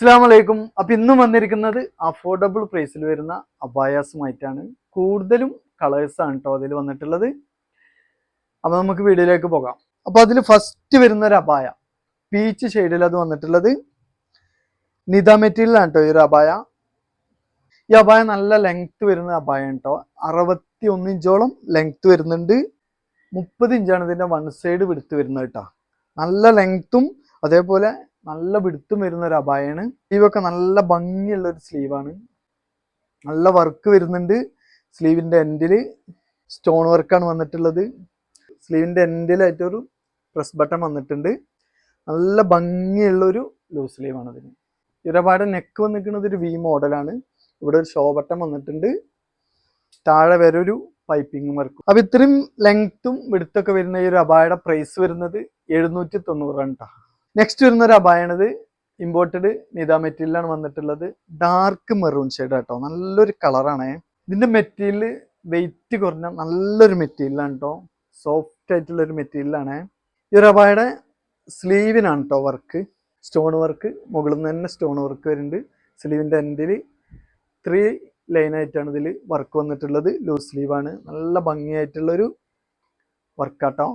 അസ്സാം അപ്പം ഇന്ന് വന്നിരിക്കുന്നത് അഫോർഡബിൾ പ്രൈസിൽ വരുന്ന അബായാസുമായിട്ടാണ്. കൂടുതലും കളേഴ്സ് ആണ് കേട്ടോ അതിൽ വന്നിട്ടുള്ളത്. അപ്പൊ നമുക്ക് വീഡിയോയിലേക്ക് പോകാം. അപ്പൊ അതിൽ ഫസ്റ്റ് വരുന്ന ഒരു അബായ. പീച്ച് ഷെയ്ഡിൽ അത് വന്നിട്ടുള്ളത്. നിത മെറ്റീരിയലാണ് കേട്ടോ ഈ ഒരു അബായ. ഈ അബായ നല്ല ലെങ്ത് വരുന്ന അബായ കേട്ടോ അറുപത്തി ഒന്ന് ഇഞ്ചോളം ലെങ്ത് വരുന്നുണ്ട്. മുപ്പത് ഇഞ്ചാണ് ഇതിന്റെ വൺ സൈഡ് വിടുത്ത് വരുന്നത് കേട്ടോ നല്ല ലെങ്ത്തും അതേപോലെ നല്ല പിടുത്തം വരുന്ന ഒരു അബായാണ് സ്ലീവൊക്കെ നല്ല ഭംഗിയുള്ള ഒരു സ്ലീവാണ്. നല്ല വർക്ക് വരുന്നുണ്ട് സ്ലീവിന്റെ എൻഡിൽ സ്റ്റോൺ വർക്കാണ് വന്നിട്ടുള്ളത്. സ്ലീവിന്റെ എൻഡിലായിട്ട് ഒരു പ്രസ് ബട്ടൺ വന്നിട്ടുണ്ട്. നല്ല ഭംഗിയുള്ള ഒരു ലൂസ് സ്ലീവാണ് അതിന്. ഇരപാട് നെക്ക് വന്നിരിക്കുന്നത് ഒരു വി മോഡലാണ്. ഇവിടെ ഒരു ഷോ ബട്ടൺ വന്നിട്ടുണ്ട്. താഴെ വരെ ഒരു പൈപ്പിംഗ് വർക്കും. അപ്പൊ ഇത്രയും ലെങ്ത്തും വിടുത്തൊക്കെ വരുന്ന ഈ ഒരു അബായുടെ പ്രൈസ് വരുന്നത് എഴുന്നൂറ്റി തൊണ്ണൂറാണ് കേട്ടോ നെക്സ്റ്റ് വരുന്ന ഒരു അബായാണിത് ഇമ്പോർട്ടഡ് നിത മെറ്റീരിയലാണ് വന്നിട്ടുള്ളത്. ഡാർക്ക് മെറൂൺ ഷെയ്ഡ് കേട്ടോ നല്ലൊരു കളറാണ് ഇതിന്റെ മെറ്റീരിയൽ വെയിറ്റ് കുറഞ്ഞ നല്ലൊരു മെറ്റീരിയലാണ് കേട്ടോ സോഫ്റ്റ് ആയിട്ടുള്ള ഒരു മെറ്റീരിയലാണ് ഈ ഒരു അബായുടെ സ്ലീവിനാണ് കേട്ടോ വർക്ക് സ്റ്റോൺ വർക്ക് മുകളിൽ നിന്ന് തന്നെ സ്റ്റോൺ വർക്ക് വരുന്നുണ്ട്. സ്ലീവിന്റെ എൻഡിൽ ത്രീ ലൈനായിട്ടാണ് ഇതിൽ വർക്ക് വന്നിട്ടുള്ളത്. ലൂസ് സ്ലീവാണ് നല്ല ഭംഗിയായിട്ടുള്ളൊരു വർക്കാട്ടോ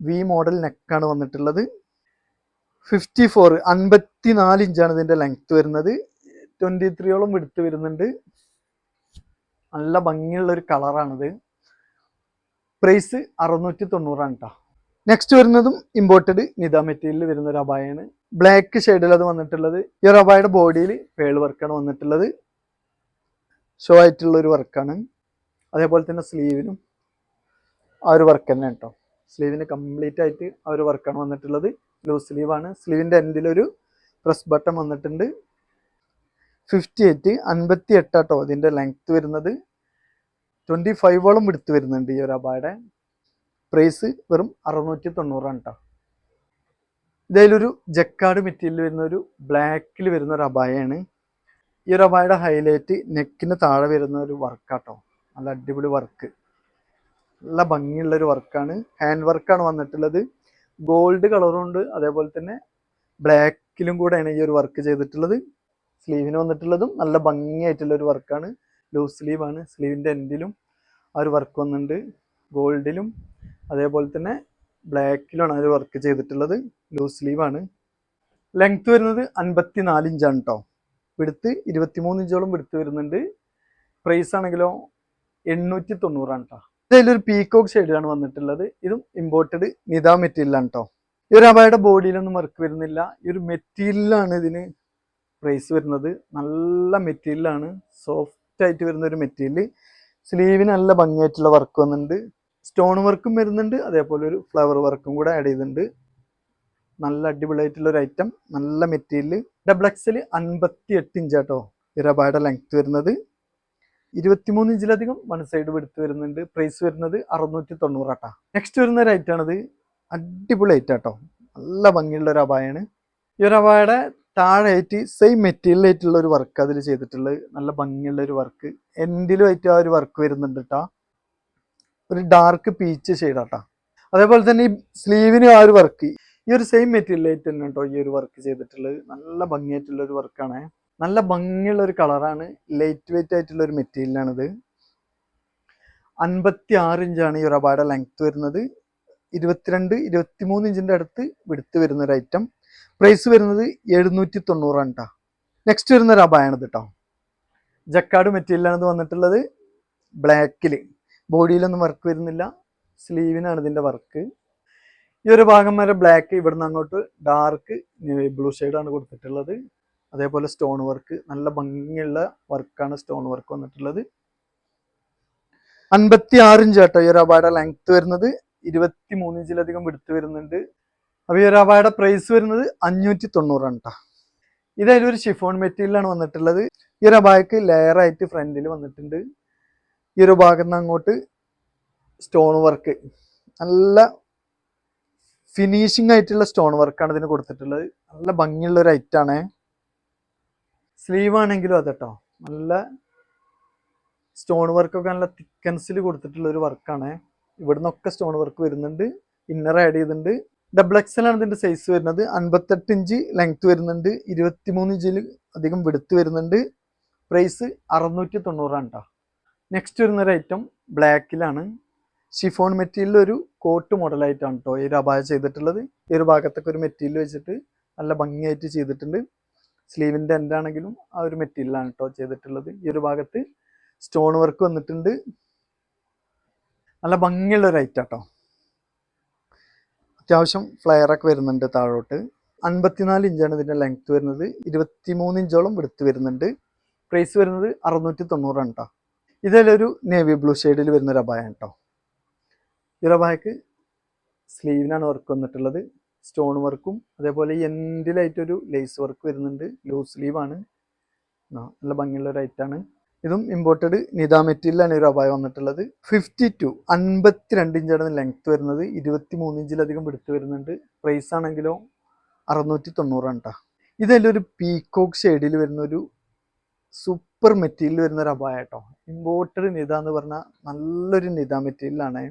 വി മോഡൽ നെക്കാണ് വന്നിട്ടുള്ളത്. ഫിഫ്റ്റി ഫോർ അൻപത്തി നാല് ഇഞ്ചാണ് ഇതിന്റെ ലെങ്ത് വരുന്നത്. ട്വന്റി ത്രീയോളം എടുത്ത് വരുന്നുണ്ട്. നല്ല ഭംഗിയുള്ള ഒരു കളറാണിത് പ്രൈസ് അറുന്നൂറ്റി തൊണ്ണൂറാണ് കേട്ടോ നെക്സ്റ്റ് വരുന്നതും ഇമ്പോർട്ടഡ് നിത മെറ്റീരിയൽ വരുന്ന ഒരു അബായാണ് ബ്ലാക്ക് ഷെയ്ഡിൽ അത് വന്നിട്ടുള്ളത്. ഈ ഒരു അബായുടെ ബോഡിയിൽ പേൾ വർക്കാണ് വന്നിട്ടുള്ളത്. ഷോ ആയിട്ടുള്ള ഒരു വർക്കാണ് അതേപോലെ തന്നെ സ്ലീവിനും ആ ഒരു വർക്ക് തന്നെ കേട്ടോ സ്ലീവിന് കംപ്ലീറ്റ് ആയിട്ട് ആ ഒരു വർക്കാണ് വന്നിട്ടുള്ളത്. ലൂസ് സ്ലീവാണ് സ്ലീവിന്റെ എൻഡിലൊരു പ്രസ് ബട്ടൺ വന്നിട്ടുണ്ട്. ഫിഫ്റ്റി എയ്റ്റ് അൻപത്തി എട്ടാട്ടോ ഇതിന്റെ ലെങ്ത് വരുന്നത്. ട്വന്റി ഫൈവോളം എടുത്ത് വരുന്നുണ്ട് ഈ ഒരു അബായുടെ. പ്രൈസ് വെറും അറുന്നൂറ്റി തൊണ്ണൂറാണ് കേട്ടോ ഇതിലൊരു ജക്കാർഡ് മെറ്റീരിയൽ വരുന്ന ഒരു ബ്ലാക്കിൽ വരുന്ന ഒരു അബായാണ്. ഈ ഒരു അബായുടെ ഹൈലൈറ്റ് നെക്കിന് താഴെ വരുന്ന ഒരു വർക്കാട്ടോ നല്ല അടിപൊളി വർക്ക് നല്ല ഭംഗിയുള്ള ഒരു വർക്കാണ് ഹാൻഡ് വർക്കാണ് വന്നിട്ടുള്ളത്. ഗോൾഡ് കളറും ഉണ്ട്. അതേപോലെ തന്നെ ബ്ലാക്കിലും കൂടെയാണ് ഈ ഒരു വർക്ക് ചെയ്തിട്ടുള്ളത്. സ്ലീവിന് വന്നിട്ടുള്ളതും നല്ല ഭംഗിയായിട്ടുള്ള ഒരു വർക്കാണ് ലൂസ് സ്ലീവാണ് സ്ലീവിന്റെ എൻഡിലും ആ ഒരു വർക്ക് വന്നിട്ടുണ്ട്. ഗോൾഡിലും അതേപോലെ തന്നെ ബ്ലാക്കിലാണ് ഒരു വർക്ക് ചെയ്തിട്ടുള്ളത്. ലൂസ് സ്ലീവാണ് ലെങ്ത് വരുന്നത് അൻപത്തി നാല് ഇഞ്ചാണ് കേട്ടോ വിടുത്ത് ഇരുപത്തിമൂന്ന് ഇഞ്ചോളം വിടുത്ത് വരുന്നുണ്ട്. പ്രൈസ് ആണെങ്കിലോ എണ്ണൂറ്റി തൊണ്ണൂറാണ് കേട്ടോ ഇതിലൊരു പീക്കോക്ക് ഷെയ്ഡിലാണ് വന്നിട്ടുള്ളത്. ഇതും ഇമ്പോർട്ടഡ് നിത മെറ്റീരിയലാണ് കേട്ടോ ഈ ഒരു അവയുടെ ബോഡിയിലൊന്നും വർക്ക് വരുന്നില്ല. ഈ ഒരു മെറ്റീരിയലാണ് ഇതിന് പ്രൈസ് വരുന്നത്. നല്ല മെറ്റീരിയലാണ് സോഫ്റ്റ് ആയിട്ട് വരുന്ന ഒരു മെറ്റീരിയൽ സ്ലീവിന് നല്ല ഭംഗിയായിട്ടുള്ള വർക്ക് വന്നിട്ടുണ്ട്. സ്റ്റോൺ വർക്കും വരുന്നുണ്ട്. അതേപോലെ ഒരു ഫ്ലവർ വർക്കും കൂടെ ആഡ് ചെയ്തിട്ടുണ്ട്. നല്ല അടിപൊളിയായിട്ടുള്ള ഒരു ഐറ്റം നല്ല മെറ്റീരിയൽ ഡബിൾ എക്സൽ അൻപത്തി എട്ട് ഇഞ്ചാട്ടോ ഇറബായുടെ ലെങ്ത് വരുന്നത്. ഇരുപത്തിമൂന്ന് ഇഞ്ചിലധികം വൺ സൈഡ് എടുത്ത് വരുന്നുണ്ട്. പ്രൈസ് വരുന്നത് അറുന്നൂറ്റി തൊണ്ണൂറ് ആട്ടാ. നെക്സ്റ്റ് വരുന്ന ഒരു ഐറ്റം ആണിത്. അടിപൊളി ഐറ്റം കേട്ടോ നല്ല ഭംഗിയുള്ള ഒരു അബായാണ് ഈ ഒരു അബായുടെ താഴെയായിട്ട് സെയിം മെറ്റീരിയൽ ആയിട്ടുള്ള ഒരു വർക്ക് അതിൽ ചെയ്തിട്ടുള്ളത് നല്ല ഭംഗിയുള്ള ഒരു വർക്ക് എൻഡിലും ആയിട്ട് ആ ഒരു വർക്ക് വരുന്നുണ്ട് കേട്ടോ ഒരു ഡാർക്ക് പീച്ച് ഷെയ്ഡാട്ടാ അതേപോലെ തന്നെ ഈ സ്ലീവിന് ആ ഒരു വർക്ക് ഈ ഒരു സെയിം മെറ്റീരിയൽ ആയിട്ട് തന്നെ കേട്ടോ ഈ ഒരു വർക്ക് ചെയ്തിട്ടുള്ളത്. നല്ല ഭംഗിയായിട്ടുള്ള ഒരു വർക്കാണ് നല്ല ഭംഗിയുള്ള ഒരു കളറാണ്. ലൈറ്റ് വെയിറ്റ് ആയിട്ടുള്ള ഒരു മെറ്റീരിയലാണിത് അൻപത്തി ആറ് ഇഞ്ചാണ് ഈ റബാടെ ലെങ്ത് വരുന്നത്. ഇരുപത്തിരണ്ട് ഇരുപത്തിമൂന്ന് ഇഞ്ചിന്റെ അടുത്ത് വിടുത്ത് വരുന്ന ഒരു ഐറ്റം പ്രൈസ് വരുന്നത് എഴുന്നൂറ്റി തൊണ്ണൂറാണ് കേട്ടോ നെക്സ്റ്റ് വരുന്ന റബായാണിത് കേട്ടോ ജക്കാട് മെറ്റീരിയലാണ് ഇത് വന്നിട്ടുള്ളത്. ബ്ലാക്കിൽ ബോഡിയിലൊന്നും വർക്ക് വരുന്നില്ല. സ്ലീവിനാണ് ഇതിന്റെ വർക്ക് ഈ ഒരു ഭാഗം വരെ ബ്ലാക്ക് ഇവിടുന്ന് അങ്ങോട്ട് ഡാർക്ക് ബ്ലൂ ഷെയ്ഡാണ് കൊടുത്തിട്ടുള്ളത്. അതേപോലെ സ്റ്റോൺ വർക്ക് നല്ല ഭംഗിയുള്ള വർക്കാണ് സ്റ്റോൺ വർക്ക് വന്നിട്ടുള്ളത്. അൻപത്തി ആറ് ഇഞ്ച് കേട്ടോ ഈ ഒരു അവാർഡ് ലെങ്ത് വരുന്നത്. ഇരുപത്തി മൂന്ന് ഇഞ്ചിലധികം വിടുത്ത് വരുന്നുണ്ട്. അപ്പൊ ഈ ഒരു അവാർഡ് പ്രൈസ് വരുന്നത് അഞ്ഞൂറ്റി തൊണ്ണൂറാണ് കേട്ടോ ഒരു ഷിഫോൺ മെറ്റീരിയലാണ് വന്നിട്ടുള്ളത്. ഈ ഒരു ലെയർ ആയിട്ട് ഫ്രണ്ടിൽ വന്നിട്ടുണ്ട്. ഈ ഒരു ഭാഗത്ത് നിന്ന് അങ്ങോട്ട് സ്റ്റോൺ വർക്ക് നല്ല ഫിനിഷിംഗ് ആയിട്ടുള്ള സ്റ്റോൺ വർക്കാണ് ഇതിന് കൊടുത്തിട്ടുള്ളത്. നല്ല ഭംഗിയുള്ള ഒരു ഐറ്റം ആണ്. സ്ലീവ് ആണെങ്കിലും അതെട്ടോ. നല്ല സ്റ്റോൺ വർക്കൊക്കെ നല്ല തിക്കൻസിൽ കൊടുത്തിട്ടുള്ള ഒരു വർക്കാണ് ഇവിടുന്നൊക്കെ സ്റ്റോൺ വർക്ക് വരുന്നുണ്ട്. ഇന്നർ ആഡ് ചെയ്തിട്ടുണ്ട്. ഡബിൾ എക്സൽ ആണ് ഇതിന്റെ സൈസ് വരുന്നത്. അൻപത്തെട്ട് ഇഞ്ച് ലെങ്ത് വരുന്നുണ്ട്. ഇരുപത്തി മൂന്ന് ഇഞ്ചിൽ അധികം വെടുത്ത് വരുന്നുണ്ട്. പ്രൈസ് അറുന്നൂറ്റി തൊണ്ണൂറാണ് കേട്ടോ നെക്സ്റ്റ് വരുന്നൊരു ഐറ്റം ബ്ലാക്കിലാണ് ഷിഫോൺ മെറ്റീരിയൽ ഒരു കോട്ട് മോഡലായിട്ടാണ് കേട്ടോ ഈ ഒരു അപായ ചെയ്തിട്ടുള്ളത്. ഈ ഒരു ഭാഗത്തൊക്കെ ഒരു മെറ്റീരിയൽ വെച്ചിട്ട് നല്ല ഭംഗിയായിട്ട് ചെയ്തിട്ടുണ്ട്. സ്ലീവിന്റെ എൻഡ് ആണെങ്കിലും ആ ഒരു മെറ്റീരിയലാണ് കേട്ടോ ചെയ്തിട്ടുള്ളത്. ഈ ഒരു ഭാഗത്ത് സ്റ്റോൺ വർക്ക് വന്നിട്ടുണ്ട്. നല്ല ഭംഗിയുള്ള ഒരു ഐറ്റം കേട്ടോ അത്യാവശ്യം ഒക്കെ വരുന്നുണ്ട് താഴോട്ട്. അൻപത്തിനാല് ഇഞ്ചാണ് ഇതിന്റെ ലെങ്ത്ത് വരുന്നത്. ഇരുപത്തിമൂന്ന് ഇഞ്ചോളം വെടുത്ത് വരുന്നുണ്ട്. പ്രൈസ് വരുന്നത് അറുന്നൂറ്റി തൊണ്ണൂറാണ് കേട്ടോ ഇതിലൊരു നേവി ബ്ലൂ ഷെയ്ഡിൽ വരുന്ന ഒരു അബായാണ് കേട്ടോ ഈ ഒരു അബായക്ക് സ്ലീവിനാണ് വർക്ക് വന്നിട്ടുള്ളത്. സ്റ്റോൺ വർക്കും അതേപോലെ എൻഡിലായിട്ടൊരു ലേസ് വർക്ക് വരുന്നുണ്ട്. ലൂസ് സ്ലീവ് ആണ്. നല്ല ഭംഗിയുള്ള ഒരു ഐറ്റാണ് ഇതും ഇമ്പോർട്ടഡ് നിതാ മെറ്റീരിയലാണ് ഒരു അപായം വന്നിട്ടുള്ളത്. ഫിഫ്റ്റി ടു അൻപത്തിരണ്ട് ഇഞ്ചാണ് ലെങ്ത് വരുന്നത്. ഇരുപത്തി മൂന്ന് ഇഞ്ചിലധികം എടുത്ത് വരുന്നുണ്ട്. പ്രൈസ് ആണെങ്കിലോ അറുന്നൂറ്റി തൊണ്ണൂറാണ് കേട്ടോ ഇതെല്ലാം ഒരു പീകോക്ക് ഷെയ്ഡിൽ വരുന്ന ഒരു സൂപ്പർ മെറ്റീരിയൽ വരുന്ന ഒരു അപായം കേട്ടോ ഇമ്പോർട്ടഡ് നിത എന്ന് പറഞ്ഞാൽ നല്ലൊരു നിത മെറ്റീരിയലാണ്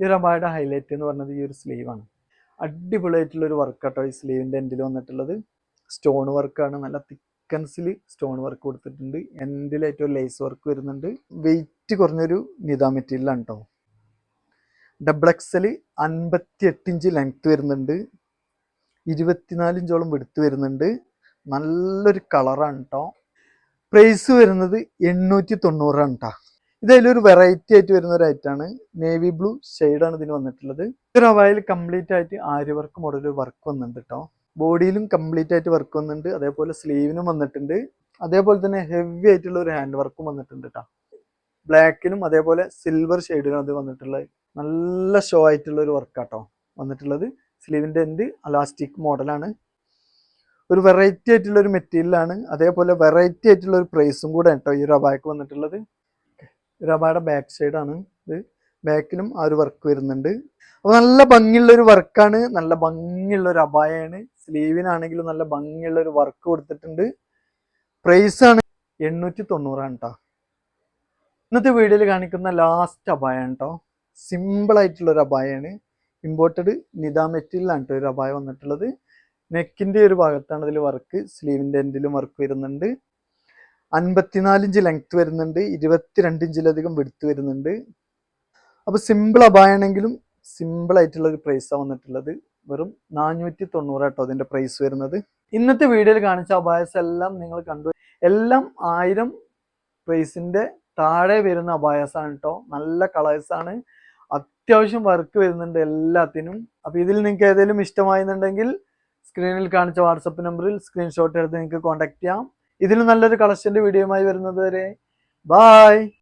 ഈ ഒരു അപായയുടെ ഹൈലൈറ്റ് എന്ന് പറഞ്ഞത് ഈ ഒരു സ്ലീവാണ് അടിപൊളിയായിട്ടുള്ള ഒരു വർക്ക് കേട്ടോ ഈ സ്ലീവിന്റെ എൻഡിൽ വന്നിട്ടുള്ളത്. സ്റ്റോൺ വർക്കാണ് നല്ല തിക്കൻസിൽ സ്റ്റോൺ വർക്ക് കൊടുത്തിട്ടുണ്ട്. എൻഡിലായിട്ട് ഒരു ലേസ് വർക്ക് വരുന്നുണ്ട്. വെയിറ്റ് കുറഞ്ഞൊരു നിത മെറ്റീരിയലാണ് കേട്ടോ ഡബിൾ എക്സൽ അൻപത്തി എട്ട് ഇഞ്ച് ലെങ്ത് വരുന്നുണ്ട്. ഇരുപത്തിനാല് ഇഞ്ചോളം വെടുത്ത് വരുന്നുണ്ട്. നല്ലൊരു കളറാണ് കേട്ടോ പ്രൈസ് വരുന്നത് എണ്ണൂറ്റി തൊണ്ണൂറാണ് കേട്ടോ ഇതിലൊരു വെറൈറ്റി ആയിട്ട് വരുന്ന ഒരു ഐറ്റാണ് നേവി ബ്ലൂ ആണ് ഇതിന് വന്നിട്ടുള്ളത്. ഇതൊരു അവയിൽ കംപ്ലീറ്റ് ആയിട്ട് ആര്യ വർക്ക് മോഡൽ വർക്ക് വന്നിട്ടുണ്ട് കേട്ടോ ബോഡിയിലും കംപ്ലീറ്റ് ആയിട്ട് വർക്ക് വന്നിട്ടുണ്ട്. അതേപോലെ സ്ലീവിനും വന്നിട്ടുണ്ട്. അതേപോലെ തന്നെ ഹെവി ആയിട്ടുള്ള ഒരു ഹാൻഡ് വർക്കും വന്നിട്ടുണ്ട് കേട്ടോ ബ്ലാക്കിനും അതേപോലെ സിൽവർ ഷെയ്ഡിലും അത് വന്നിട്ടുള്ളത് നല്ല ഷോ ആയിട്ടുള്ള ഒരു വർക്ക് കേട്ടോ വന്നിട്ടുള്ളത്. സ്ലീവിന്റെ എൻഡ് അലാസ്റ്റിക് മോഡലാണ് ഒരു വെറൈറ്റി ആയിട്ടുള്ള ഒരു മെറ്റീരിയലാണ് അതേപോലെ വെറൈറ്റി ആയിട്ടുള്ള ഒരു പ്രൈസും കൂടെ കേട്ടോ ഈ ഒരു അബായക്ക് വന്നിട്ടുള്ളത്. ഒരു അബായുടെ ബാക്ക് സൈഡാണ് ഇത്. ബാക്കിലും ആ ഒരു വർക്ക് വരുന്നുണ്ട്. അപ്പോൾ നല്ല ഭംഗിയുള്ള ഒരു വർക്കാണ് നല്ല ഭംഗിയുള്ള ഒരു അബായാണ് സ്ലീവിനാണെങ്കിലും നല്ല ഭംഗിയുള്ള ഒരു വർക്ക് കൊടുത്തിട്ടുണ്ട്. പ്രൈസ് ആണ് എണ്ണൂറ്റി തൊണ്ണൂറാണ് കേട്ടോ ഇന്നത്തെ വീഡിയോയിൽ കാണിക്കുന്ന ലാസ്റ്റ് അബായാണ് കേട്ടോ ഒരു അബായാണ് ഇമ്പോർട്ടഡ് നിത മെറ്റീരിയലാണ് കേട്ടോ ഒരു അബായ വന്നിട്ടുള്ളത്. നെക്കിന്റെ ഒരു ഭാഗത്താണ് ഇതിൽ വർക്ക് സ്ലീവിന്റെ എൻഡിലും വർക്ക് വരുന്നുണ്ട്. അൻപത്തിനാല് ഇഞ്ച് ലെങ്ത് വരുന്നുണ്ട് ഇരുപത്തിരണ്ട് ഇഞ്ചിലധികം വെടുത്ത് വരുന്നുണ്ട്. അപ്പോൾ സിമ്പിൾ അബായാണെങ്കിലും സിമ്പിൾ ആയിട്ടുള്ള ഒരു പ്രൈസാണ് വന്നിട്ടുള്ളത്. വെറും നാനൂറ്റി തൊണ്ണൂറ് കേട്ടോ അതിന്റെ പ്രൈസ് വരുന്നത്. ഇന്നത്തെ വീഡിയോയിൽ കാണിച്ച അബായസ് എല്ലാം നിങ്ങൾ കണ്ടു. എല്ലാം ആയിരം പ്രൈസിന്റെ താഴെ വരുന്ന അബായസാണ് കേട്ടോ നല്ല കളേഴ്സാണ് അത്യാവശ്യം വർക്ക് വരുന്നുണ്ട് എല്ലാത്തിനും. അപ്പോൾ ഇതിൽ നിങ്ങൾക്ക് ഏതെങ്കിലും ഇഷ്ടമായിരുന്നുണ്ടെങ്കിൽ സ്ക്രീനിൽ കാണിച്ച വാട്സപ്പ് നമ്പറിൽ സ്ക്രീൻഷോട്ട് എടുത്ത് നിങ്ങൾക്ക് കോൺടാക്ട് ചെയ്യാം. ഇതിലും നല്ലൊരു കളക്ഷന്റെ വീഡിയോയുമായി വരുന്നത് വരെ ബായ്